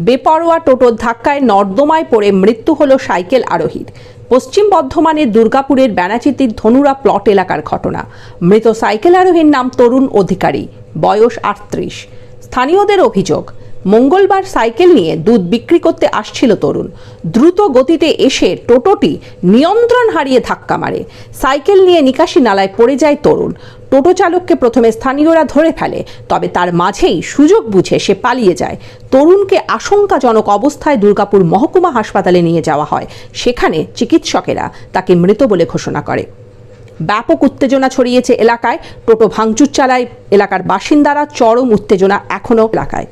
বেপরোয়া টোটোর ধাক্কায় নর্দমায় পড়ে মৃত্যু হল সাইকেল আরোহীর। পশ্চিম বর্ধমানের দুর্গাপুরের ব্যানাচিতির ধনুরা প্লট এলাকার ঘটনা। মৃত সাইকেল আরোহীর নাম তরুণ অধিকারী, বয়স আটত্রিশ। স্থানীয়দের অভিযোগ মঙ্গলবার সাইকেল নিয়ে দুধ বিক্রি করতে আসছিল তরুণ। দ্রুত গতিতে এসে টোটোটি নিয়ন্ত্রণ হারিয়ে ধাক্কা মারে। সাইকেল নিয়ে নিকাশি নালায় পড়ে যায় তরুণ। টোটো চালককে প্রথমে স্থানীয়রা ধরে ফেলে, তবে তার মাঝেই সুযোগ বুঝে সে পালিয়ে যায়। তরুণকে আশঙ্কাজনক অবস্থায় দুর্গাপুর মহকুমা হাসপাতালে নিয়ে যাওয়া হয়। সেখানে চিকিৎসকেরা তাকে মৃত বলে ঘোষণা করে। ব্যাপক উত্তেজনা ছড়িয়েছে এলাকায়। টোটো ভাঙচুর চালায়। এলাকার বাসিন্দারা চরম উত্তেজনা এখনও এলাকায়।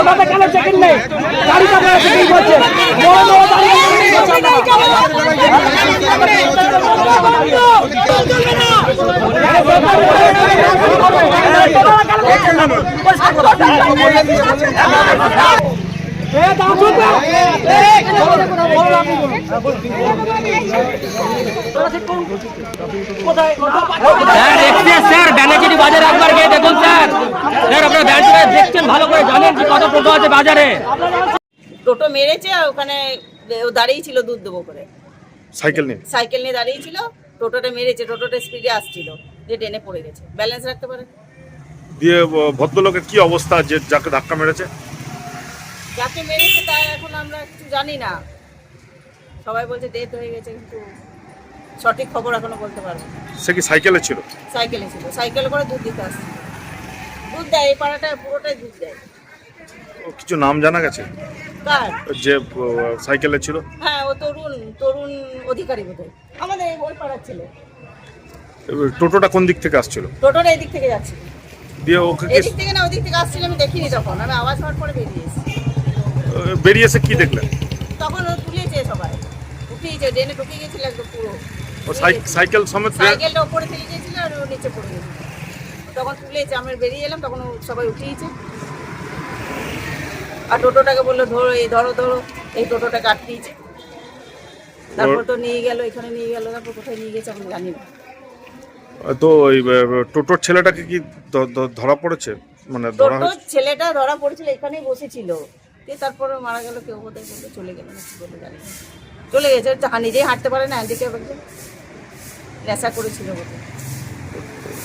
নেই কেন চেকিং নেই গাড়িটা আপনারা চেকিং করছেন বড় বড় গাড়ি আপনারা। স্যার এক্সপ্রেস বাজারে একবার গিয়ে দেখুন স্যার। স্যার আপনারা ব্যানাচিটি দেখছেন ভালো করে জানেন যে কত টোটো আছে বাজারে। টোটো মেরেছে ওখানে ও দাঁড়িয়ে ছিল দুধ দেবো করে। সাইকেল নিয়ে। সাইকেল নিয়ে দাঁড়িয়ে ছিল টোটোটা মেরেছে টোটোটা স্পিডে আসছিল যে ট্রেনে পড়ে গেছে। ব্যালেন্স রাখতে পারে দিয়ে ভদ্রলোকের কি অবস্থা যে যাকে ধাক্কা মেরেছে? যাকে মেরেছে তা এখন আমরা কিছু জানি না। সবাই বলছে ডেথ হয়ে গেছে কিন্তু সঠিক খবর এখনও বলতে পারব সে কি সাইকেলে ছিল? সাইকেলে ছিল সাইকেলে করে দুধ দিতে আসছে। দুধ দেয় এই পাড়াটা পুরোটাই দুধ দেয়। ও কিছু নাম জানা গেছে? কার? যে সাইকেলে ছিল? হ্যাঁ ও তরুণ তরুণ অধিকারী বোধহয়। আমাদের এই ওই পাড়ার ছেলে। টোটোটা কোন দিক থেকে আসছিল? টোটোটা এদিক থেকে যাচ্ছে। দিয়ে ওকে কি এদিক থেকে না ওদিক থেকে আসছিল আমি দেখিনি তখন। আমি আওয়াজ হওয়ার পরে বেরিয়ে এসেছি বেরিয়ে এসে কি দেখলেন? তখন ও তুলেছে সবাই। উঠিয়েছে ড্রেনে ঢুকে গেছিল একদম পুরো। ও সাইকেল সমেত সাইকেলটা ওপরে ফেলে গিয়েছিল আর ও নিচে পড়ে গেছিল তখন তুলেছে আমরা বেরিয়ে এলাম তখন সবাই উঠিয়েছে আর টোটোটাকে বলল ধরো এই ধরো ধরো এই টোটোটাকে আটকিয়েছে তারপর তো নিয়ে গেল এখানে নিয়ে গেল তারপর কোথায় নিয়ে গেছে আমি জানি না। তো ওই টোটোর ছেলেটাকে কি ধরা পড়েছে? মানে ধরা ছেলেটা ধরা পড়েছিল এখানেই বসেছিল। দিয়ে তারপরে মারা গেল কেউ বোধহয় বলল চলে গেল না কি বলে জানি না। চলে গেছে তা নিজেই হাঁটতে পারে না হ্যান্ডিক্যাপ একজন নেশা করেছিল বোধহয়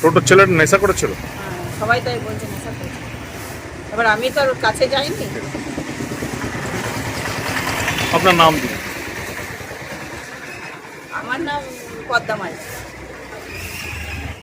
টোটোর ছেলেটা নেশা করেছিল? হ্যাঁ, সবাই তাই বলছে নেশা করেছিল। এবার আমি তো আর ওর কাছে যাইনি। আপনার নাম দিন আমার নাম পদ্মা মাঝি